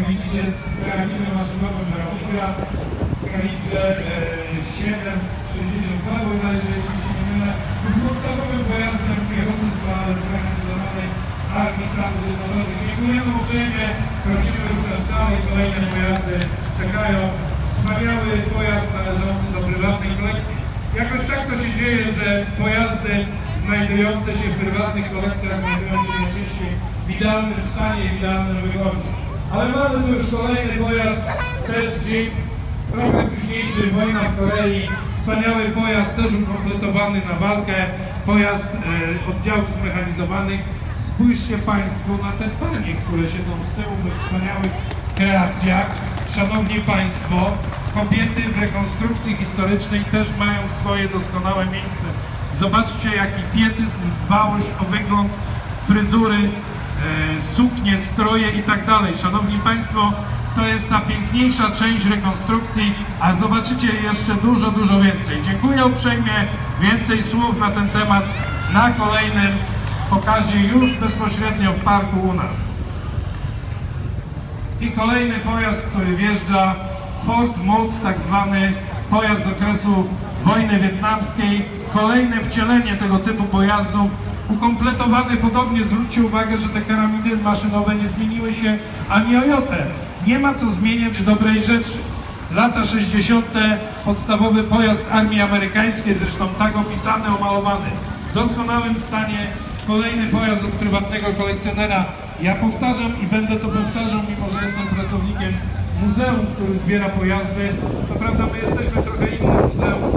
jak widzicie, z karabinem maszynowym Rawika, kalibrze e, 7,62, bo należy, jeśli się nie mylę, był podstawowym pojazdem piechoty zorganizowanej Armii Stanów Zjednoczonych. Dziękujemy uprzejmie, prosimy ruszać dalej, kolejne pojazdy czekają. Wspaniały pojazd należący do prywatnej kolekcji. Jakoś tak to się dzieje, że pojazdy znajdujące się w prywatnych kolekcjach znajdują się najczęściej w idealnym stanie i w idealnym wyglądzie. Ale mamy tu już kolejny pojazd, też dzień trochę późniejszy, wojna w Korei. Wspaniały pojazd, też ukompletowany na walkę, pojazd e, oddziałów zmechanizowanych. Spójrzcie Państwo na te panie, które siedzą z tyłu we wspaniałych kreacjach. Szanowni Państwo, kobiety w rekonstrukcji historycznej też mają swoje doskonałe miejsce. Zobaczcie, jaki pietyzm, dbałość o wygląd, fryzury, suknie, stroje i tak dalej. Szanowni Państwo, to jest ta piękniejsza część rekonstrukcji, a zobaczycie jeszcze dużo, dużo więcej. Dziękuję uprzejmie, więcej słów na ten temat na kolejnym pokazie już bezpośrednio w parku u nas. I kolejny pojazd, który wjeżdża, Ford Mood, tak zwany pojazd z okresu wojny wietnamskiej. Kolejne wcielenie tego typu pojazdów, ukompletowany podobnie. Zwróćcie uwagę, że te karamidy maszynowe nie zmieniły się ani o jotę. Nie ma co zmieniać dobrej rzeczy. Lata 60. podstawowy pojazd armii amerykańskiej, zresztą tak opisany, omalowany, w doskonałym stanie. Kolejny pojazd od prywatnego kolekcjonera. Ja powtarzam i będę to powtarzał, mimo że jestem pracownikiem muzeum, który zbiera pojazdy. Co prawda my jesteśmy trochę innym muzeum,